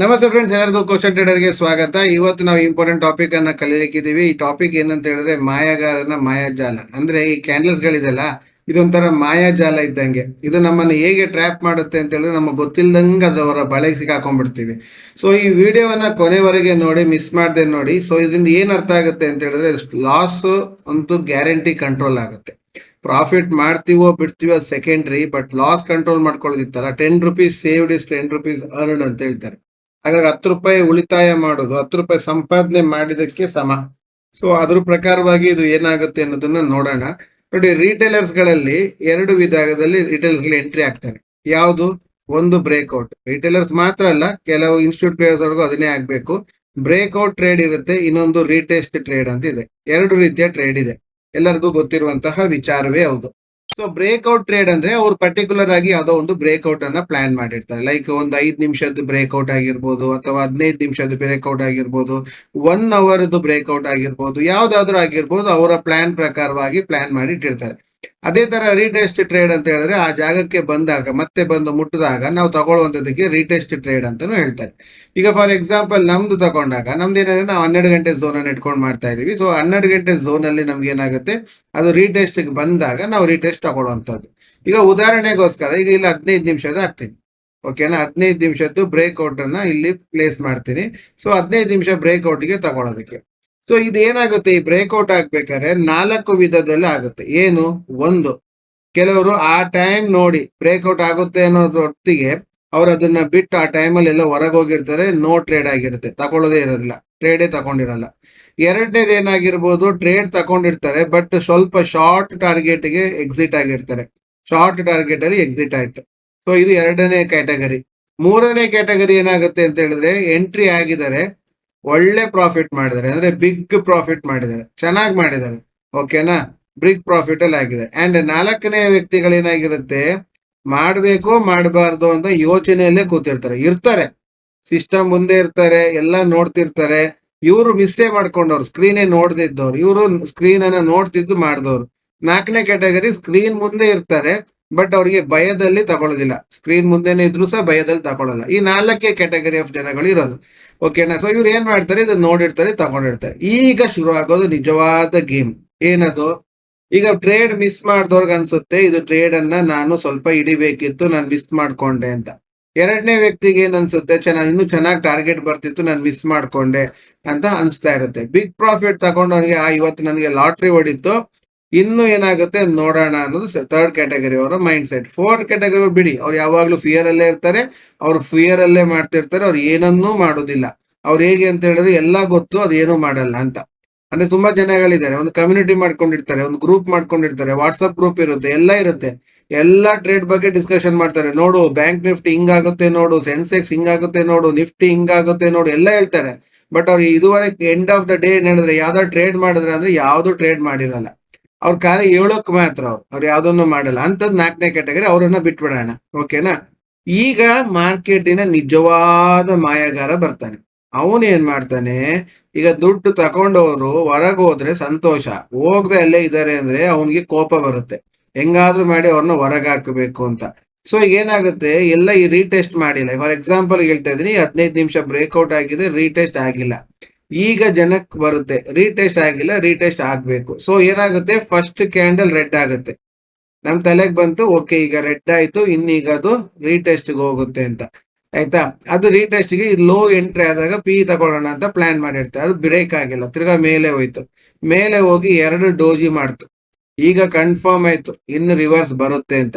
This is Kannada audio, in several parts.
ನಮಸ್ತೆ ಫ್ರೆಂಡ್ಸ್ ಎಲ್ಲರಿಗೂ ಕ್ವಶನ್ ಟ್ರೇಡರ್ಗೆ ಸ್ವಾಗತ. ಇವತ್ತು ನಾವು ಇಂಪಾರ್ಟೆಂಟ್ ಟಾಪಿಕ್ ಅನ್ನ ಕಲಿಯಲಿಕ್ಕಿದ್ದೀವಿ ಈ ಟಾಪಿಕ್ ಏನಂತ ಹೇಳಿದ್ರೆ ಮಾಯಾಗಾರನ ಮಾಯಾಜಾಲ. ಅಂದ್ರೆ ಈ ಕ್ಯಾಂಡಲ್ಸ್ ಗಳಿದೆಲ್ಲ, ಇದೊಂಥರ ಮಾಯಾಜಾಲ ಇದ್ದಂಗೆ. ಇದು ನಮ್ಮನ್ನು ಹೇಗೆ ಟ್ರ್ಯಾಪ್ ಮಾಡುತ್ತೆ ಅಂತ ಹೇಳಿದ್ರೆ ನಮಗೆ ಗೊತ್ತಿಲ್ಲದಂಗೆ ಅದು ಅವರ ಬಳೆಗೆ ಸಿಕ್ಕಾಕೊಂಡ್ಬಿಡ್ತೀವಿ. ಸೊ ಈ ವಿಡಿಯೋವನ್ನ ಕೊನೆವರೆಗೆ ನೋಡಿ ಮಿಸ್ ಮಾಡದೆ ನೋಡಿ. ಸೊ ಇದರಿಂದ ಏನು ಅರ್ಥ ಆಗುತ್ತೆ ಅಂತ ಹೇಳಿದ್ರೆ ಲಾಸ್ ಅಂತೂ ಗ್ಯಾರಂಟಿ ಕಂಟ್ರೋಲ್ ಆಗುತ್ತೆ. ಪ್ರಾಫಿಟ್ ಮಾಡ್ತೀವೋ ಬಿಡ್ತೀವೋ secondary but loss control ಮಾಡ್ಕೊಳ್ಳೋದಿತ್ತಲ್ಲ ten rupees saved is ten rupees earn ಅಂತ ಹೇಳ್ತಾರೆ. ಹಾಗಾಗಿ ಹತ್ತು ರೂಪಾಯಿ ಉಳಿತಾಯ ಮಾಡೋದು, ಹತ್ತು ರೂಪಾಯಿ ಸಂಪಾದನೆ ಮಾಡಿದಕ್ಕೆ ಸಮ. ಸೊ ಅದ್ರ ಪ್ರಕಾರವಾಗಿ ಇದು ಏನಾಗುತ್ತೆ ಅನ್ನೋದನ್ನ ನೋಡೋಣ. ನೋಡಿ ರಿಟೇಲರ್ಸ್ಗಳಲ್ಲಿ ಎರಡು ವಿಧಾನದಲ್ಲಿ ರಿಟೇಲರ್ಸ್ಗಳು ಎಂಟ್ರಿ ಆಗ್ತಾರೆ. ಯಾವುದು? ಒಂದು ಬ್ರೇಕ್ಔಟ್ ರಿಟೇಲರ್ಸ್ ಮಾತ್ರ ಅಲ್ಲ, ಕೆಲವು ಇನ್ಸ್ಟಿಟ್ಯೂಟ್ ಪ್ಲೇಯರ್ಸ್ ಅವ್ರಿಗೂ ಅದನ್ನೇ ಆಗ್ಬೇಕು. ಬ್ರೇಕ್ಔಟ್ ಟ್ರೇಡ್ ಇರುತ್ತೆ, ಇನ್ನೊಂದು ರೀಟೇಸ್ಟ್ ಟ್ರೇಡ್ ಅಂತ ಇದೆ. ಎರಡು ರೀತಿಯ ಟ್ರೇಡ್ ಇದೆ. ಎಲ್ಲರಿಗೂ ಗೊತ್ತಿರುವಂತಹ ವಿಚಾರವೇ ಹೌದು. ಸೊ ಬ್ರೇಕ್ಔಟ್ ಟ್ರೇಡ್ ಅಂದ್ರೆ ಅವ್ರು ಪರ್ಟಿಕ್ಯುಲರ್ ಆಗಿ ಯಾವುದೋ ಒಂದು ಬ್ರೇಕ್ಔಟ್ ಅನ್ನ ಪ್ಲಾನ್ ಮಾಡಿರ್ತಾರೆ. ಲೈಕ್ ಒಂದು ಐದ್ ನಿಮಿಷದ ಬ್ರೇಕ್ಔಟ್ ಆಗಿರ್ಬೋದು ಅಥವಾ ಹದಿನೈದು ನಿಮಿಷದ ಬ್ರೇಕ್ಔಟ್ ಆಗಿರ್ಬೋದು ಒನ್ ಅವರ್ದು ಬ್ರೇಕ್ಔಟ್ ಆಗಿರ್ಬೋದು, ಯಾವ್ದಾದ್ರು ಆಗಿರ್ಬೋದು, ಅವರ ಪ್ಲಾನ್ ಪ್ರಕಾರವಾಗಿ ಪ್ಲಾನ್ ಮಾಡಿ ಇಟ್ಟಿರ್ತಾರೆ ಅದೇ ತರ ರೀಟೆಸ್ಟ್ ಟ್ರೇಡ್ ಅಂತ ಹೇಳಿದ್ರೆ ಆ ಜಾಗಕ್ಕೆ ಬಂದಾಗ, ಮತ್ತೆ ಬಂದು ಮುಟ್ಟಿದಾಗ ನಾವು ತಗೊಳ್ಳುವಂಥದ್ದಕ್ಕೆ ರೀಟೆಸ್ಟ್ ಟ್ರೇಡ್ ಅಂತಾನು ಹೇಳ್ತಾರೆ. ಈಗ ಫಾರ್ ಎಕ್ಸಾಂಪಲ್ ನಮ್ದು ತಗೊಂಡಾಗ, ನಮ್ದು ಏನಂದ್ರೆ ನಾವು ಹನ್ನೆರಡು ಗಂಟೆ ಝೋನ್ ಅನ್ನು ಇಟ್ಕೊಂಡು ಮಾಡ್ತಾ ಇದೀವಿ ಸೊ ಹನ್ನೆರಡು ಗಂಟೆ ಝೋನ್ ಅಲ್ಲಿ ನಮ್ಗೆ ಏನಾಗುತ್ತೆ? ಅದು ರೀಟೆಸ್ಟ್ ಬಂದಾಗ ನಾವು ರೀಟೆಸ್ಟ್ ತಗೊಳ್ಳುವಂತದ್ದು ಈಗ ಉದಾಹರಣೆಗೋಸ್ಕರ, ಈಗ ಇಲ್ಲಿ ಹದಿನೈದು ನಿಮಿಷದ ಹಾಕ್ತೀನಿ. ಓಕೆನಾ ಹದಿನೈದು ನಿಮಿಷದ್ದು ಬ್ರೇಕ್ಔಟ್ ಅನ್ನ ಇಲ್ಲಿ ಪ್ಲೇಸ್ ಮಾಡ್ತೀನಿ. ಸೊ ಹದಿನೈದು ನಿಮಿಷ ಬ್ರೇಕ್ಔಟ್ಗೆ ತಗೊಳ್ಳೋದಕ್ಕೆ. ಸೊ ಇದೇನಾಗುತ್ತೆ? ಈ ಬ್ರೇಕ್ಔಟ್ ಆಗ್ಬೇಕಾದ್ರೆ ನಾಲ್ಕು ವಿಧದಲ್ಲಿ ಆಗುತ್ತೆ. ಏನು? ಒಂದು. ಕೆಲವರು ಆ ಟೈಮ್ ನೋಡಿ ಬ್ರೇಕ್ಔಟ್ ಆಗುತ್ತೆ ಅನ್ನೋದೊಟ್ಟಿಗೆ ಅವ್ರು ಅದನ್ನ ಬಿಟ್ಟು ಆ ಟೈಮಲ್ಲಿ ಎಲ್ಲ ಹೊರಗೆ ಹೋಗಿರ್ತಾರೆ ನೋ ಟ್ರೇಡ್ ಆಗಿರುತ್ತೆ. ತಗೊಳ್ಳೋದೇ ಇರೋದಿಲ್ಲ. ಟ್ರೇಡೇ ತಗೊಂಡಿರಲ್ಲ. ಎರಡನೇದು ಏನಾಗಿರ್ಬೋದು ಟ್ರೇಡ್ ತಗೊಂಡಿರ್ತಾರೆ ಬಟ್ ಸ್ವಲ್ಪ ಶಾರ್ಟ್ ಟಾರ್ಗೆಟ್ಗೆ ಎಕ್ಸಿಟ್ ಆಗಿರ್ತಾರೆ. ಶಾರ್ಟ್ ಟಾರ್ಗೆಟ್ ಅಲ್ಲಿ ಎಕ್ಸಿಟ್ ಆಯ್ತು. ಸೊ ಇದು ಎರಡನೇ ಕ್ಯಾಟಗರಿ ಮೂರನೇ ಕ್ಯಾಟಗರಿ ಏನಾಗುತ್ತೆ ಅಂತ ಹೇಳಿದ್ರೆ ಎಂಟ್ರಿ ಆಗಿದ್ದಾರೆ. ಒಳ್ಳೆ ಪ್ರಾಫಿಟ್ ಮಾಡಿದ್ದಾರೆ. ಅಂದ್ರೆ ಬಿಗ್ ಪ್ರಾಫಿಟ್ ಮಾಡಿದ್ದಾರೆ. ಚೆನ್ನಾಗಿ ಮಾಡಿದ್ದಾರೆ. ಓಕೆನಾ ಬಿಗ್ ಪ್ರಾಫಿಟ್ ಅಲ್ಲಿ ಆಗಿದೆ. ಅಂಡ್ ನಾಲ್ಕನೇ ವ್ಯಕ್ತಿಗಳೇನಾಗಿರುತ್ತೆ ಮಾಡಬೇಕು ಮಾಡಬಾರ್ದು ಅಂತ ಯೋಚನೆಯಲ್ಲೇ ಕೂತಿರ್ತಾರೆ. ಇರ್ತಾರೆ. ಸಿಸ್ಟಮ್ ಮುಂದೆ ಇರ್ತಾರೆ. ಎಲ್ಲ ನೋಡ್ತಿರ್ತಾರೆ. ಇವರು ಮಿಸ್ಸೇ ಮಾಡ್ಕೊಂಡವ್ರು ಸ್ಕ್ರೀನೇ ನೋಡ್ದಿದ್ದವ್ರು ಇವರು ಸ್ಕ್ರೀನ್ ಅನ್ನ ನೋಡ್ತಿದ್ದು ಮಾಡಿದವ್ರು. ನಾಲ್ಕನೇ ಕ್ಯಾಟಗರಿ ಸ್ಕ್ರೀನ್ ಮುಂದೆ ಇರ್ತಾರೆ. ಬಟ್ ಅವರಿಗೆ ಭಯದಲ್ಲಿ ತಗೊಳ್ಳೋದಿಲ್ಲ. ಸ್ಕ್ರೀನ್ ಮುಂದೆನೇ ಇದ್ರು ಸಹ ಭಯದಲ್ಲಿ ತಗೊಳ್ಳಲ್ಲ. ಈ ನಾಲ್ಕೇ ಕ್ಯಾಟಗರಿ ಆಫ್ ಜನಗಳು ಇರೋದು. ಓಕೆನಾ ಸೊ ಇವ್ರು ಏನ್ ಮಾಡ್ತಾರೆ? ಇದನ್ನ ನೋಡಿರ್ತಾರೆ, ತಗೊಂಡಿರ್ತಾರೆ. ಈಗ ಶುರು ಆಗೋದು ನಿಜವಾದ ಗೇಮ್ ಏನದು? ಈಗ ಟ್ರೇಡ್ ಮಿಸ್ ಮಾಡ್ದವ್ರಿಗೆ ಅನ್ಸುತ್ತೆ. ಇದು ಟ್ರೇಡ್ ಅನ್ನ ನಾನು ಸ್ವಲ್ಪ ಹಿಡಿಬೇಕಿತ್ತು, ನಾನು ಮಿಸ್ ಮಾಡ್ಕೊಂಡೆ ಅಂತ. ಎರಡನೇ ವ್ಯಕ್ತಿಗೆ ಏನ್ ಅನ್ಸುತ್ತೆ? ಚೆನ್ನಾಗಿ ಇನ್ನು ಚೆನ್ನಾಗಿ ಟಾರ್ಗೆಟ್ ಬರ್ತಿತ್ತು, ನಾನು ಮಿಸ್ ಮಾಡ್ಕೊಂಡೆ ಅಂತ ಅನ್ಸ್ತಾ ಇರುತ್ತೆ. ಬಿಗ್ ಪ್ರಾಫಿಟ್ ತಗೊಂಡವ್ರಿಗೆ, ಆ, ಇವತ್ತು ನನಗೆ ಲಾಟ್ರಿ ಹೊಡಿತು. ಇನ್ನು ಏನಾಗುತ್ತೆ ನೋಡೋಣ ಅನ್ನೋದು ಥರ್ಡ್ ಕ್ಯಾಟಗರಿ ಅವರ ಮೈಂಡ್ ಸೆಟ್ ಫೋರ್ತ್ ಕ್ಯಾಟಗರಿ ಬಿಡಿ, ಅವ್ರು ಯಾವಾಗ್ಲೂ ಫಿಯರ್ ಅಲ್ಲೇ ಇರ್ತಾರೆ, ಅವ್ರು ಫಿಯರ್ ಅಲ್ಲೇ ಮಾಡ್ತಿರ್ತಾರೆ, ಅವ್ರು ಏನನ್ನೂ ಮಾಡೋದಿಲ್ಲ. ಅವ್ರು ಹೇಗೆ ಅಂತ ಹೇಳಿದ್ರೆ, ಎಲ್ಲ ಗೊತ್ತು, ಅದು ಏನೂ ಮಾಡಲ್ಲ ಅಂತ. ಅಂದ್ರೆ ತುಂಬಾ ಜನಗಳಿದ್ದಾರೆ, ಒಂದು ಕಮ್ಯುನಿಟಿ ಮಾಡ್ಕೊಂಡಿರ್ತಾರೆ, ಒಂದು ಗ್ರೂಪ್ ಮಾಡ್ಕೊಂಡಿರ್ತಾರೆ ವಾಟ್ಸಪ್ ಗ್ರೂಪ್ ಇರುತ್ತೆ, ಎಲ್ಲ ಇರುತ್ತೆ. ಎಲ್ಲಾ ಟ್ರೇಡ್ ಬಗ್ಗೆ ಡಿಸ್ಕಷನ್ ಮಾಡ್ತಾರೆ. ನೋಡು ಬ್ಯಾಂಕ್ ನಿಫ್ಟಿ ಹಿಂಗಾಗುತ್ತೆ ನೋಡು ಸೆನ್ಸೆಕ್ಸ್ ಹಿಂಗಾಗುತ್ತೆ ನೋಡು ನಿಫ್ಟಿ ಹಿಂಗಾಗುತ್ತೆ ನೋಡು, ಎಲ್ಲ ಹೇಳ್ತಾರೆ. ಬಟ್ ಅವ್ರು ಇದುವರೆಗೆ ಎಂಡ್ ಆಫ್ ದ ಡೇ ಏನ್ ಹೇಳಿದ್ರೆ ಟ್ರೇಡ್ ಮಾಡಿದ್ರೆ ಅಂದ್ರೆ ಯಾವ್ದು ಟ್ರೇಡ್ ಮಾಡಿರಲ್ಲ. ಅವ್ರ ಖಾಲಿ ಹೇಳೋಕ್ ಮಾತ್ರ ಅವ್ರು. ಅವ್ರು ಯಾವ್ದನ್ನು ಮಾಡಲ್ಲ. ಅಂತದ್ ನಾಲ್ಕನೇ ಕ್ಯಾಟಗರಿ ಅವ್ರನ್ನ ಬಿಟ್ಬಿಡೋಣ. ಓಕೆನಾ ಈಗ ಮಾರ್ಕೆಟಿನ ನಿಜವಾದ ಮಾಯಾಗಾರ ಬರ್ತಾನೆ. ಅವನು ಏನ್ ಮಾಡ್ತಾನೆ? ಈಗ ದುಡ್ಡು ತಕೊಂಡವರು ಹೊರಗೆ ಹೋದ್ರೆ ಸಂತೋಷ. ಹೋಗದೆ ಅಲ್ಲೇ ಇದಾರೆ ಅಂದ್ರೆ ಅವನಿಗೆ ಕೋಪ ಬರುತ್ತೆ. ಹೆಂಗಾದ್ರೂ ಮಾಡಿ ಅವ್ರನ್ನ ಹೊರಗೆ ಹಾಕಬೇಕು ಅಂತ. ಸೊ ಈಗ ಏನಾಗುತ್ತೆ? ಎಲ್ಲ ಈ ರೀಟೆಸ್ಟ್ ಮಾಡಿಲ್ಲ. ಫಾರ್ ಎಕ್ಸಾಂಪಲ್ ಹೇಳ್ತಾ ಇದೀನಿ ಹದಿನೈದು ನಿಮಿಷ ಬ್ರೇಕ್ಔಟ್ ಆಗಿದೆ ರೀಟೆಸ್ಟ್ ಆಗಿಲ್ಲ. ಈಗ ಜನಕ್ಕೆ ಬರುತ್ತೆ. ರೀಟೆಸ್ಟ್ ಆಗಿಲ್ಲ ರೀಟೆಸ್ಟ್ ಆಗ್ಬೇಕು. ಸೊ ಏನಾಗುತ್ತೆ? ಫಸ್ಟ್ ಕ್ಯಾಂಡಲ್ ರೆಡ್ ಆಗುತ್ತೆ. ನಮ್ ತಲೆಗೆ ಬಂತು ಓಕೆ ಈಗ ರೆಡ್ ಆಯ್ತು, ಇನ್ನೀಗ ಅದು ರೀಟೆಸ್ಟ್ಗೆ ಹೋಗುತ್ತೆ ಅಂತ. ಆಯ್ತಾ? ಅದು ರೀಟೆಸ್ಟ್ಗೆ ಲೋ ಎಂಟ್ರಿ ಆದಾಗ ಪಿ ತಗೊಳ್ಳೋಣ ಅಂತ ಪ್ಲಾನ್ ಮಾಡಿರ್ತಾರೆ. ಅದು ಬ್ರೇಕ್ ಆಗಿಲ್ಲ. ತಿರ್ಗಾ ಮೇಲೆ ಹೋಯ್ತು. ಮೇಲೆ ಹೋಗಿ ಎರಡು ಡೋಜಿ ಮಾಡ್ತು. ಈಗ ಕನ್ಫರ್ಮ್ ಆಯ್ತು. ಇನ್ನು ರಿವರ್ಸ್ ಬರುತ್ತೆ ಅಂತ.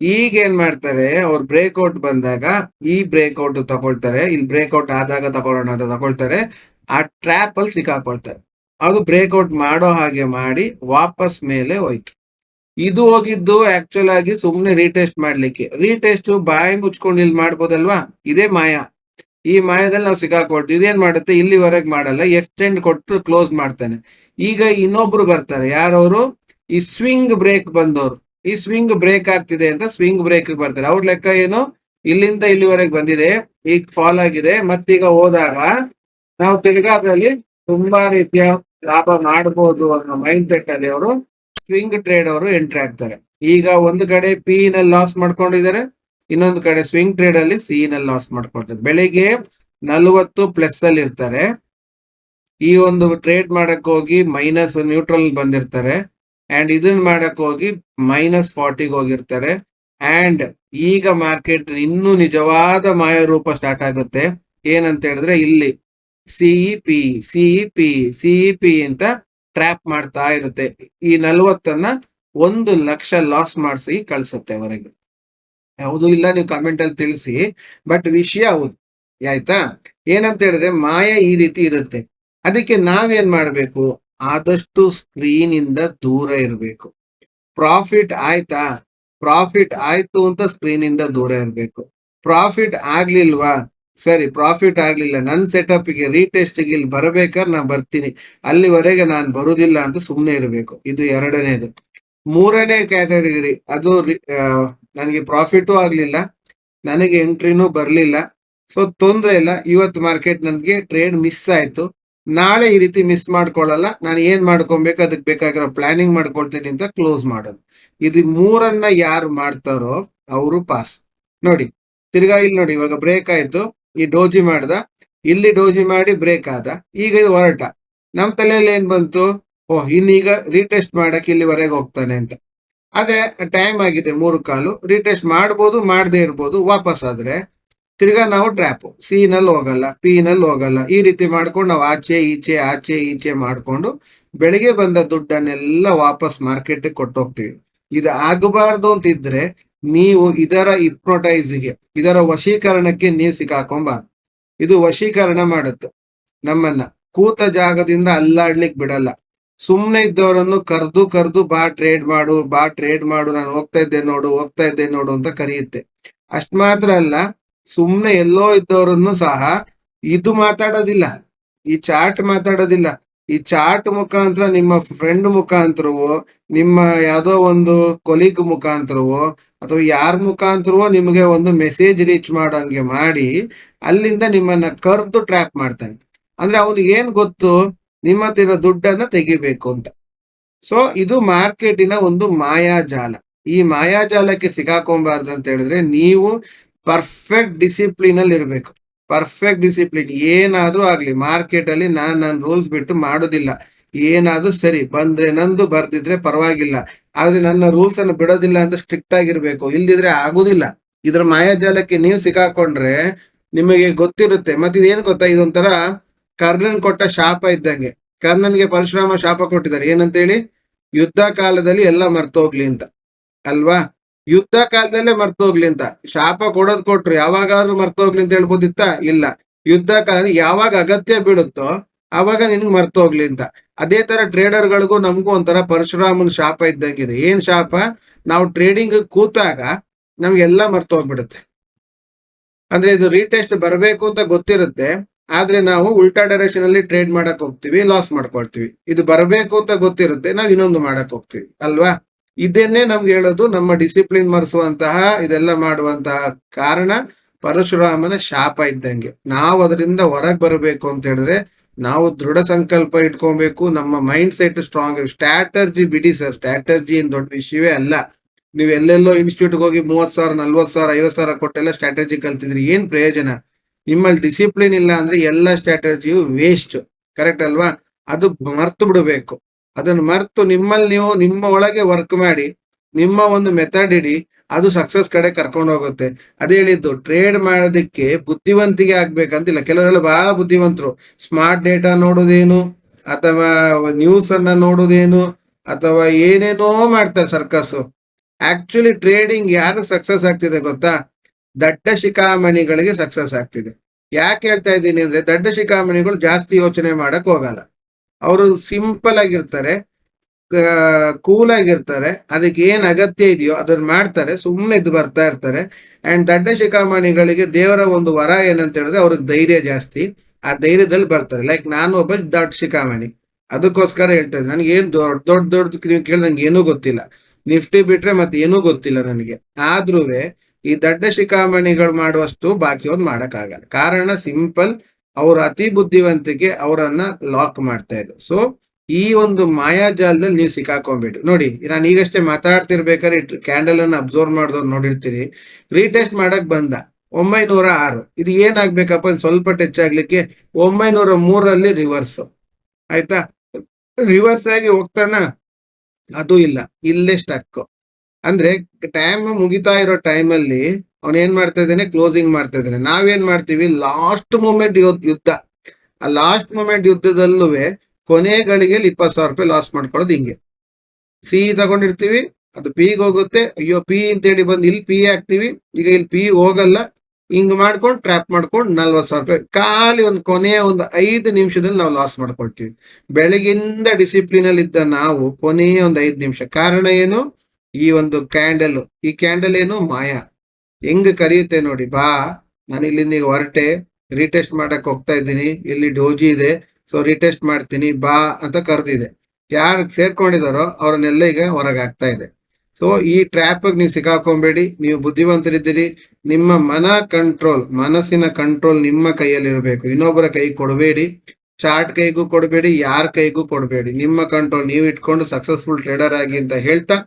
ಈಗ ಏನ್ ಮಾಡ್ತಾರೆ? ಅವ್ರು ಬ್ರೇಕ್ಔಟ್ ಬಂದಾಗ ಈ ಬ್ರೇಕ್ಔಟ್ ತಗೊಳ್ತಾರೆ. ಇಲ್ಲಿ ಬ್ರೇಕ್ಔಟ್ ಆದಾಗ ತಗೊಳ್ಳೋಣ ಅಂತ ತಗೊಳ್ತಾರೆ. ಆ ಟ್ರ್ಯಾಪ್ ಅಲ್ಲಿ ಸಿಕ್ಕಾಕೊಳ್ತಾರೆ. ಅದು ಬ್ರೇಕ್ಔಟ್ ಮಾಡೋ ಹಾಗೆ ಮಾಡಿ ವಾಪಸ್ ಮೇಲೆ ಹೋಯ್ತು. ಇದು ಹೋಗಿದ್ದು ಆಕ್ಚುಲ್ ಆಗಿ ಸುಮ್ನೆ ರೀಟೆಸ್ಟ್ ಮಾಡ್ಲಿಕ್ಕೆ. ರೀಟೆಸ್ಟ್ ಬಾಯಿ ಮುಚ್ಕೊಂಡು ಇಲ್ಲಿ ಮಾಡ್ಬೋದಲ್ವಾ? ಇದೇ ಮಾಯ. ಈ ಮಾಯದಲ್ಲಿ ನಾವು ಸಿಕ್ಕಾಕೊಳ್ತೀವಿ. ಇದೇನ್ ಮಾಡುತ್ತೆ? ಇಲ್ಲಿವರೆಗೆ ಮಾಡಲ್ಲ. ಎಕ್ಸ್ಟೆಂಡ್ ಕೊಟ್ಟು ಕ್ಲೋಸ್ ಮಾಡ್ತಾನೆ. ಈಗ ಇನ್ನೊಬ್ರು ಬರ್ತಾರೆ. ಯಾರವರು? ಈ ಸ್ವಿಂಗ್ ಬ್ರೇಕ್ ಬಂದವರು. ಈ ಸ್ವಿಂಗ್ ಬ್ರೇಕ್ ಆಗ್ತಿದೆ ಅಂತ ಸ್ವಿಂಗ್ ಬ್ರೇಕ್ ಬರ್ತಾರೆ. ಅವ್ರ ಲೆಕ್ಕ ಏನು? ಇಲ್ಲಿಂದ ಇಲ್ಲಿವರೆಗೆ ಬಂದಿದೆ. ಈಗ ಫಾಲ್ ಆಗಿದೆ. ಮತ್ತೀಗ ಹೋದಾಗ ನಾವು ತಿರುಗಾದಲ್ಲಿ ತುಂಬಾ ರೀತಿಯ ಲಾಭ ಮಾಡಬಹುದು ಅನ್ನೋ ಮೈಂಡ್ ಸೆಟ್ ಅಲ್ಲಿ ಅವರು ಸ್ವಿಂಗ್ ಟ್ರೇಡ್ ಅವರು ಎಂಟ್ರಿ ಆಗ್ತಾರೆ. ಈಗ ಒಂದು ಕಡೆ ಪಿ ನಲ್ಲಿ ಲಾಸ್ ಮಾಡ್ಕೊಂಡಿದ್ದಾರೆ, ಇನ್ನೊಂದು ಕಡೆ ಸ್ವಿಂಗ್ ಟ್ರೇಡ್ ಅಲ್ಲಿ ಸಿ ನಲ್ಲಿ ಲಾಸ್ ಮಾಡ್ಕೊಳ್ತಾರೆ. ಬೆಳಿಗ್ಗೆ ನಲವತ್ತು ಪ್ಲಸ್ ಅಲ್ಲಿ ಇರ್ತಾರೆ. ಈ ಒಂದು ಟ್ರೇಡ್ ಮಾಡಕ್ ಹೋಗಿ ಮೈನಸ್ ನ್ಯೂಟ್ರಲ್ ಬಂದಿರ್ತಾರೆ. ಅಂಡ್ ಇದನ್ನ ಮಾಡಕ್ ಹೋಗಿ ಮೈನಸ್ ಫಾರ್ಟಿಗೆ ಹೋಗಿರ್ತಾರೆ. ಅಂಡ್ ಈಗ ಮಾರ್ಕೆಟ್ ಇನ್ನೂ ನಿಜವಾದ ಮಾಯ ರೂಪ ಸ್ಟಾರ್ಟ್ ಆಗುತ್ತೆ. ಏನಂತ ಹೇಳಿದ್ರೆ ಇಲ್ಲಿ CE P CE P CE P ಅಂತ ಟ್ರ್ಯಾಪ್ ಮಾಡ್ತಾ ಇರುತ್ತೆ. ಈ ನಲ್ವತ್ತನ್ನ ಒಂದು ಲಕ್ಷ ಲಾಸ್ ಮಾಡಿಸಿ ಕಳಿಸುತ್ತೆ ಹೊರಗೆ ಯಾವುದು ಇಲ್ಲ, ನೀವು ಕಮೆಂಟ್ ಅಲ್ಲಿ ತಿಳಿಸಿ ಬಟ್ ವಿಷಯ ಹೌದು. ಆಯ್ತಾ? ಏನಂತ ಹೇಳಿದ್ರೆ ಮಾಯ ಈ ರೀತಿ ಇರುತ್ತೆ. ಅದಕ್ಕೆ ನಾವೇನ್ ಮಾಡ್ಬೇಕು? ಆದಷ್ಟು ಸ್ಕ್ರೀನ್ ಇಂದ ದೂರ ಇರಬೇಕು. ಪ್ರಾಫಿಟ್ ಆಯ್ತಾ? ಪ್ರಾಫಿಟ್ ಆಯ್ತು ಅಂತ ಸ್ಕ್ರೀನ್ ಇಂದ ದೂರ ಇರಬೇಕು. ಪ್ರಾಫಿಟ್ ಆಗ್ಲಿಲ್ವಾ? ಸರಿ ಪ್ರಾಫಿಟ್ ಆಗ್ಲಿಲ್ಲ. ನನ್ನ ಸೆಟಪ್ಗೆ ರೀಟೆಸ್ಟ್ಗೆ ಇಲ್ಲಿ ಬರಬೇಕಾದ್ರೆ ನಾನು ಬರ್ತೀನಿ. ಅಲ್ಲಿವರೆಗೆ ನಾನು ಬರುದಿಲ್ಲ ಅಂತ ಸುಮ್ಮನೆ ಇರಬೇಕು. ಇದು ಎರಡನೇದು. ಮೂರನೇ ಕ್ಯಾಟಗರಿ ಅದು ನನಗೆ ಪ್ರಾಫಿಟು ಆಗ್ಲಿಲ್ಲ. ನನಗೆ ಎಂಟ್ರಿನೂ ಬರ್ಲಿಲ್ಲ. ಸೊ ತೊಂದ್ರೆ ಇಲ್ಲ. ಇವತ್ತು ಮಾರ್ಕೆಟ್ ನನಗೆ ಟ್ರೇಡ್ ಮಿಸ್ ಆಯ್ತು. ನಾಳೆ ಈ ರೀತಿ ಮಿಸ್ ಮಾಡ್ಕೊಳ್ಳಲ್ಲ. ನಾನು ಏನ್ ಮಾಡ್ಕೊಬೇಕು? ಅದಕ್ಕೆ ಬೇಕಾಗಿರೋ ಪ್ಲಾನಿಂಗ್ ಮಾಡ್ಕೊಳ್ತೀನಿ ಅಂತ ಕ್ಲೋಸ್ ಮಾಡೋದು. ಇದು ಮೂರನ್ನ ಯಾರು ಮಾಡ್ತಾರೋ, ಅವರು ಪಾಸ್ ನೋಡಿ, ತಿರ್ಗಾ ಇಲ್ಲಿ ನೋಡಿ, ಇವಾಗ ಬ್ರೇಕ್ ಆಯ್ತು. ಈ ಡೋಜಿ ಮಾಡ್ದ. ಇಲ್ಲಿ ಡೋಜಿ ಮಾಡಿ ಬ್ರೇಕ್ ಆದ. ಈಗ ಇದು ಹೊರಟ. ನಮ್ಮ ತಲೆಯಲ್ಲಿ ಏನ್ ಬಂತು? ಓಹ್ ಇನ್ನೀಗ ರೀಟೆಸ್ಟ್ ಮಾಡಕ್ಕೆ ಇಲ್ಲಿವರೆಗೆ ಹೋಗ್ತಾನೆ ಅಂತ. ಅದೇ ಟೈಮ್ ಆಗಿದೆ ಮೂರು ಕಾಲು. ರೀಟೆಸ್ಟ್ ಮಾಡ್ಬೋದು, ಮಾಡದೇ ಇರ್ಬೋದು. ವಾಪಸ್ ಆದ್ರೆ ತಿರ್ಗಾ ನಾವು ಟ್ರ್ಯಾಪ್ ಸಿ ನಲ್ಲಿ ಹೋಗಲ್ಲ ಪಿ ನಲ್ಲಿ ಹೋಗಲ್ಲ. ಈ ರೀತಿ ಮಾಡ್ಕೊಂಡು ನಾವು ಆಚೆ, ಈಚೆ ಆಚೆ, ಈಚೆ ಮಾಡ್ಕೊಂಡು ಬೆಳಿಗ್ಗೆ ಬಂದ ದುಡ್ಡನ್ನೆಲ್ಲ ವಾಪಸ್ ಮಾರ್ಕೆಟ್ ಕೊಟ್ಟೋಗ್ತೀವಿ. ಇದು ಆಗಬಾರ್ದು ಅಂತ ಇದ್ರೆ ನೀವು ಇದರ ಇಪ್ನೋಟೈಸ್ಗೆ ಇದರ ವಶೀಕರಣಕ್ಕೆ ನೀವು ಸಿಕ್ಕಾಕೊಂಬಾರ್ದು ಇದು ವಶೀಕರಣ ಮಾಡುತ್ತೆ. ನಮ್ಮನ್ನ ಕೂತ ಜಾಗದಿಂದ ಅಲ್ಲಾಡ್ಲಿಕ್ ಬಿಡಲ್ಲ. ಸುಮ್ನೆ ಇದ್ದವರನ್ನು ಕರೆದು ಕರೆದು ಬಾ ಟ್ರೇಡ್ ಮಾಡು, ಬಾ ಟ್ರೇಡ್ ಮಾಡು, ನಾನು ಹೋಗ್ತಾ ಇದ್ದೆ ನೋಡು, ಹೋಗ್ತಾ ಇದ್ದೆ ನೋಡು ಅಂತ ಕರೆಯುತ್ತೆ. ಅಷ್ಟ್ ಮಾತ್ರ ಅಲ್ಲ, ಸುಮ್ನೆ ಎಲ್ಲೋ ಇದ್ದವರನ್ನು ಸಹ ಇದು ಮಾತಾಡೋದಿಲ್ಲ. ಈ ಚಾಟ್ ಮಾತಾಡೋದಿಲ್ಲ. ಈ ಚಾಟ್ ಮುಖಾಂತರ ನಿಮ್ಮ ಫ್ರೆಂಡ್ ಮುಖಾಂತರವೋ, ನಿಮ್ಮ ಯಾವುದೋ ಒಂದು ಕೊಲೀಗ್ ಮುಖಾಂತರವೋ ಅಥವಾ ಯಾರ ಮುಖಾಂತರವೋ ನಿಮಗೆ ಒಂದು ಮೆಸೇಜ್ ರೀಚ್ ಮಾಡೋಂಗೆ ಮಾಡಿ, ಅಲ್ಲಿಂದ ನಿಮ್ಮನ್ನ ಕರ್ದು ಟ್ರ್ಯಾಪ್ ಮಾಡ್ತಾನೆ. ಅಂದ್ರೆ ಅವನಿಗೆ ಏನ್ ಗೊತ್ತು? ನಿಮ್ಮ ಹತ್ತಿರ ದುಡ್ಡನ್ನ ತೆಗಿಬೇಕು ಅಂತ. ಸೊ ಇದು ಮಾರ್ಕೆಟಿನ ಒಂದು ಮಾಯಾಜಾಲ. ಈ ಮಾಯಾಜಾಲಕ್ಕೆ ಸಿಗಾಕೊಂಬಾರ್ದು ಅಂತ ಹೇಳಿದ್ರೆ ನೀವು ಪರ್ಫೆಕ್ಟ್ ಡಿಸಿಪ್ಲಿನ್ ಅಲ್ಲಿ ಇರಬೇಕು. ಪರ್ಫೆಕ್ಟ್ ಡಿಸಿಪ್ಲಿನ್ ಏನಾದ್ರೂ ಆಗ್ಲಿ ಮಾರ್ಕೆಟ್ ಅಲ್ಲಿ ನಾನ್ ನನ್ನ ರೂಲ್ಸ್ ಬಿಟ್ಟು ಮಾಡೋದಿಲ್ಲ. ಏನಾದ್ರೂ ಸರಿ, ಬಂದ್ರೆ ನಂದು ಬರ್ದಿದ್ರೆ ಪರವಾಗಿಲ್ಲ. ಆದ್ರೆ ನನ್ನ ರೂಲ್ಸ್ ಅನ್ನು ಬಿಡೋದಿಲ್ಲ ಅಂತ ಸ್ಟ್ರಿಕ್ಟ್ ಆಗಿರ್ಬೇಕು. ಇಲ್ದಿದ್ರೆ ಆಗುದಿಲ್ಲ. ಇದ್ರ ಮಾಯಾಜಾಲಕ್ಕೆ ನೀವು ಸಿಕ್ಕಾಕೊಂಡ್ರೆ ನಿಮಗೆ ಗೊತ್ತಿರುತ್ತೆ. ಮತ್ತೆ ಇದೇನ್ ಗೊತ್ತಾ? ಇದೊಂಥರ ಕರ್ಣನ್ ಕೊಟ್ಟ ಶಾಪ ಇದ್ದಂಗೆ. ಕರ್ಣನ್ಗೆ ಪರಶುರಾಮ ಶಾಪ ಕೊಟ್ಟಿದ್ದಾರೆ. ಏನಂತ ಹೇಳಿ ಯುದ್ಧ ಕಾಲದಲ್ಲಿ ಎಲ್ಲ ಮರ್ತೋಗ್ಲಿ ಅಂತ. ಅಲ್ವಾ? ಯುದ್ಧ ಕಾಲದಲ್ಲೇ ಮರ್ತೋಗ್ಲಿ ಅಂತ. ಶಾಪ ಕೊಡೋದ್ ಕೊಟ್ರು. ಯಾವಾಗಾದ್ರೂ ಮರ್ತೋಗ್ಲಿ ಅಂತ ಹೇಳ್ಬೋದಿತ್ತ? ಇಲ್ಲ. ಯುದ್ಧ ಕಾಲ ಯಾವಾಗ ಅಗತ್ಯ ಬೀಳುತ್ತೋ ಆವಾಗ ನಿನ್ಗೆ ಮರ್ತೋಗ್ಲಿ ಅಂತ. ಅದೇ ತರ ಟ್ರೇಡರ್ಗಳಿಗೂ ನಮಗೂ ಒಂಥರ ಪರಶುರಾಮನ ಶಾಪ ಇದ್ದಂಗಿದೆ. ಏನ್ ಶಾಪ? ನಾವು ಟ್ರೇಡಿಂಗ್ ಕೂತಾಗ ನಮ್ಗೆಲ್ಲ ಮರ್ತೋಗ್ಬಿಡುತ್ತೆ ಅಂದ್ರೆ ಇದು ರೀಟೆಸ್ಟ್ ಬರಬೇಕು ಅಂತ ಗೊತ್ತಿರುತ್ತೆ. ಆದ್ರೆ ನಾವು ಉಲ್ಟಾ ಡೈರೆಕ್ಷನ್ ಅಲ್ಲಿ ಟ್ರೇಡ್ ಮಾಡಕ್ ಹೋಗ್ತೀವಿ ಲಾಸ್ ಮಾಡ್ಕೊಳ್ತೀವಿ. ಇದು ಬರಬೇಕು ಅಂತ ಗೊತ್ತಿರುತ್ತೆ, ನಾವು ಇನ್ನೊಂದು ಮಾಡಕ್ ಹೋಗ್ತೀವಿ. ಅಲ್ವಾ? ಇದನ್ನೇ ನಮ್ಗೆ ಹೇಳೋದು ನಮ್ಮ ಡಿಸಿಪ್ಲಿನ್ ಮರೆಸುವಂತಹ, ಇದೆಲ್ಲ ಮಾಡುವಂತಹ ಕಾರಣ ಪರಶುರಾಮನ ಶಾಪ ಇದ್ದಂಗೆ. ನಾವು ಅದರಿಂದ ಹೊರಗೆ ಬರಬೇಕು ಅಂತ ಹೇಳಿದ್ರೆ ನಾವು ದೃಢ ಸಂಕಲ್ಪ ಇಟ್ಕೊಬೇಕು. ನಮ್ಮ ಮೈಂಡ್ ಸೆಟ್ ಸ್ಟ್ರಾಂಗ್ ಸ್ಟ್ರಾಟರ್ಜಿ ಬಿಡಿ ಸರ್ ಸ್ಟ್ರಾಟರ್ಜಿ ಏನ್ ದೊಡ್ಡ ವಿಷಯವೇ ಅಲ್ಲ. ನೀವು ಎಲ್ಲೆಲ್ಲೋ ಇನ್ಸ್ಟಿಟ್ಯೂಟ್ ಹೋಗಿ ಮೂವತ್ತು ಸಾವಿರ, ನಲ್ವತ್ತು ಸಾವಿರ, ಐವತ್ತು ಸಾವಿರ ಕೊಟ್ಟೆಲ್ಲ ಸ್ಟ್ರಾಟಜಿ ಕಲ್ತಿದ್ರಿ ಏನ್ ಪ್ರಯೋಜನ? ನಿಮ್ಮಲ್ಲಿ ಡಿಸಿಪ್ಲಿನ್ ಇಲ್ಲ ಅಂದ್ರೆ ಎಲ್ಲ ಸ್ಟ್ರಾಟರ್ಜಿಯು ವೇಸ್ಟ್ ಕರೆಕ್ಟ್ ಅಲ್ವಾ? ಅದು ಮರ್ತು ಬಿಡಬೇಕು. ಅದನ್ನು ಮರ್ತು ನಿಮ್ಮಲ್ಲಿ ನೀವು ನಿಮ್ಮ ಒಳಗೆ ವರ್ಕ್ ಮಾಡಿ, ನಿಮ್ಮ ಒಂದು ಮೆಥಡ್ ಇಡಿ ಅದು ಸಕ್ಸಸ್ ಕಡೆ ಕರ್ಕೊಂಡು ಹೋಗುತ್ತೆ. ಅದೇ ಹೇಳಿದ್ದು ಟ್ರೇಡ್ ಮಾಡೋದಕ್ಕೆ ಬುದ್ಧಿವಂತಿಕೆ ಆಗ್ಬೇಕಂತಿಲ್ಲ. ಕೆಲವರೆಲ್ಲ ಬಹಳ ಬುದ್ಧಿವಂತರು. ಸ್ಮಾರ್ಟ್ ಡೇಟಾ ನೋಡೋದೇನು? ಅಥವಾ ನ್ಯೂಸ್ ಅನ್ನ ನೋಡೋದೇನು? ಅಥವಾ ಏನೇನೋ ಮಾಡ್ತಾರೆ ಸರ್ಕಸ್ ಆಕ್ಚುಲಿ ಟ್ರೇಡಿಂಗ್ ಯಾರಿಗೆ ಸಕ್ಸಸ್ ಆಗ್ತಿದೆ ಗೊತ್ತಾ? ದಡ್ಡ ಶಿಖಾಮಣಿಗಳಿಗೆ ಸಕ್ಸಸ್ ಆಗ್ತಿದೆ. ಯಾಕೆ ಹೇಳ್ತಾ ಇದ್ದೀನಿ ಅಂದ್ರೆ ದಡ್ಡ ಶಿಖಾಮಣಿಗಳು ಜಾಸ್ತಿ ಯೋಚನೆ ಮಾಡಕ್ ಹೋಗಲ್ಲ. ಅವರು ಸಿಂಪಲ್ ಆಗಿರ್ತಾರೆ. ಕೂಲ್ ಆಗಿರ್ತಾರೆ ಅದಕ್ಕೆ ಏನ್ ಅಗತ್ಯ ಇದೆಯೋ ಅದನ್ನ ಮಾಡ್ತಾರೆ. ಸುಮ್ಮನೆ ಇದ್ದು ಬರ್ತಾ ಇರ್ತಾರೆ. ಅಂಡ್ ದಡ್ಡ ಶಿಖಾಮಣಿಗಳಿಗೆ ದೇವರ ಒಂದು ವರ ಏನಂತ ಹೇಳಿದ್ರೆ ಅವ್ರಿಗೆ ಧೈರ್ಯ ಜಾಸ್ತಿ. ಆ ಧೈರ್ಯದಲ್ಲಿ ಬರ್ತಾರೆ. ಲೈಕ್ ನಾನು ಒಬ್ಬ ದೊಡ್ಡ ಶಿಖಾಮಣಿ ಅದಕ್ಕೋಸ್ಕರ ಹೇಳ್ತಾ ಇದ್ದೀನಿ ನನಗೆ ಏನ್ ದೊಡ್ಡ ದೊಡ್ಡ ದೊಡ್ಡ ನೀವು ಕೇಳಿದ್ರೆ ನಂಗೆ ಏನೂ ಗೊತ್ತಿಲ್ಲ. ನಿಫ್ಟಿ ಬಿಟ್ರೆ ಮತ್ತೆ ಏನೂ ಗೊತ್ತಿಲ್ಲ ನನಗೆ. ಆದ್ರೂ ಈ ದಡ್ಡ ಶಿಖಾಮಣಿಗಳು ಮಾಡುವಷ್ಟು ಬಾಕಿ ಒಂದು ಮಾಡಕ್ಕಾಗಲ್ಲ. ಕಾರಣ ಸಿಂಪಲ್ ಅವ್ರ ಅತಿ ಬುದ್ಧಿವಂತಿಕೆ ಅವರನ್ನ ಲಾಕ್ ಮಾಡ್ತಾ ಇದ್ರು. ಸೊ ಈ ಒಂದು ಮಾಯಾಜಾಲದಲ್ಲಿ ನೀವು ಸಿಕ್ಕಾಕೊಂಡ್ಬಿಟ್ಟು ನೋಡಿ, ನಾನು ಈಗಷ್ಟೇ ಮಾತಾಡ್ತಿರ್ಬೇಕಾದ್ರೆ ಕ್ಯಾಂಡಲ್ ಅನ್ನು ಅಬ್ಸರ್ವ್ ಮಾಡಿದವ್ರು ನೋಡಿರ್ತೀರಿ. ರೀಟೆಸ್ಟ್ ಮಾಡಕ್ ಬಂದ. ಒಂಬೈನೂರ ಆರು. ಇದು ಏನಾಗ್ಬೇಕಪ್ಪ ಸ್ವಲ್ಪ ಟಚ್ ಆಗ್ಲಿಕ್ಕೆ ಒಂಬೈನೂರ ಮೂರರಲ್ಲಿ ರಿವರ್ಸ್ ಆಯ್ತಾ? ರಿವರ್ಸ್ ಆಗಿ ಹೋಗ್ತಾನ? ಅದು ಇಲ್ಲ. ಇಲ್ಲೇ ಸ್ಟಕ್ ಅಂದ್ರೆ ಟೈಮ್ ಮುಗಿತಾ ಇರೋ ಟೈಮಲ್ಲಿ ಅವನ್ ಏನ್ ಮಾಡ್ತಾ ಇದ್ದಾನೆ? ಕ್ಲೋಸಿಂಗ್ ಮಾಡ್ತಾ ಇದ್ದಾನೆ. ನಾವೇನ್ ಮಾಡ್ತೀವಿ? ಲಾಸ್ಟ್ ಮೂಮೆಂಟ್ ಯುದ್ಧ. ಆ ಲಾಸ್ಟ್ ಮೂಮೆಂಟ್ ಯುದ್ಧದಲ್ಲೂ ಕೊನೆ ಗಳಿಗೆಯಲ್ಲಿ ಇಪ್ಪತ್ತು ಸಾವಿರ ರೂಪಾಯಿ ಲಾಸ್ ಮಾಡ್ಕೊಳ್ಳೋದು ಹಿಂಗೆ. ಸಿ ತಗೊಂಡಿರ್ತೀವಿ, ಅದು ಪಿಗೆ ಹೋಗುತ್ತೆ, ಅಯ್ಯೋ ಪಿ ಅಂತೇಳಿ ಬಂದು ಇಲ್ಲಿ ಪಿ ಹಾಕ್ತಿವಿ, ಈಗ ಇಲ್ಲಿ ಪಿ ಹೋಗಲ್ಲ, ಹಿಂಗ್ ಮಾಡ್ಕೊಂಡು ಟ್ರ್ಯಾಪ್ ಮಾಡ್ಕೊಂಡು ನಲ್ವತ್ತು ಸಾವಿರ ರೂಪಾಯಿ, ಖಾಲಿ ಒಂದು ಕೊನೆಯ ಒಂದು ಐದು ನಿಮಿಷದಲ್ಲಿ ನಾವು ಲಾಸ್ ಮಾಡ್ಕೊಳ್ತೀವಿ. ಬೆಳಗಿಂದ ಡಿಸಿಪ್ಲಿನ್ ಅಲ್ಲಿ ಇದ್ದ ನಾವು ಕೊನೆಯ ಒಂದು ಐದು ನಿಮಿಷ. ಕಾರಣ ಏನು? ಈ ಒಂದು ಕ್ಯಾಂಡಲ್ ಈ ಕ್ಯಾಂಡಲ್ ಏನು? ಮಾಯ. ಹೆಂಗ್ ಕರೆಯುತ್ತೆ ನೋಡಿ, ಬಾ ನಾನು ಇಲ್ಲಿಂದ ನೀವು ಹೊರಟೆ ರೀಟೆಸ್ಟ್ ಮಾಡಕ್ ಹೋಗ್ತಾ ಇದ್ದೀನಿ, ಇಲ್ಲಿ ಡೋಜಿ ಇದೆ ಸೊ ರೀಟೆಸ್ಟ್ ಮಾಡ್ತೀನಿ, ಬಾ ಅಂತ ಕರೆದಿದೆ. ಯಾರು ಸೇರ್ಕೊಂಡಿದಾರೋ ಅವ್ರನ್ನೆಲ್ಲ ಈಗ ಹೊರಗೆ ಆಗ್ತಾ ಇದೆ. ಸೊ ಈ ಟ್ರ್ಯಾಪ್ ನೀವು ಸಿಕ್ಕಾಕೊಂಬೇಡಿ, ನೀವು ಬುದ್ಧಿವಂತರಿದ್ದೀರಿ, ನಿಮ್ಮ ಮನ ಕಂಟ್ರೋಲ್ ಮನಸ್ಸಿನ ಕಂಟ್ರೋಲ್ ನಿಮ್ಮ ಕೈಯಲ್ಲಿ ಇರಬೇಕು. ಇನ್ನೊಬ್ಬರ ಕೈ ಕೊಡಬೇಡಿ ಚಾರ್ಟ್ ಕೈಗೂ ಕೊಡಬೇಡಿ, ಯಾರ ಕೈಗೂ ಕೊಡಬೇಡಿ. ನಿಮ್ಮ ಕಂಟ್ರೋಲ್ ನೀವು ಇಟ್ಕೊಂಡು ಸಕ್ಸಸ್ಫುಲ್ ಟ್ರೇಡರ್ ಆಗಿ ಅಂತ ಹೇಳ್ತಾ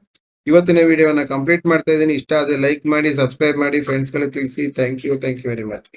ಇವತ್ತಿನ ವಿಡಿಯೋನ ಕಂಪ್ಲೀಟ್ ಮಾಡ್ತಾ ಇದ್ದೀನಿ. ಇಷ್ಟ ಆದರೆ ಲೈಕ್ ಮಾಡಿ ಸಬ್ಸ್ಕ್ರೈಬ್ ಮಾಡಿ ಫ್ರೆಂಡ್ಸ್ಗಳಿಗೆ ತಿಳಿಸಿ. Thank you thank you very much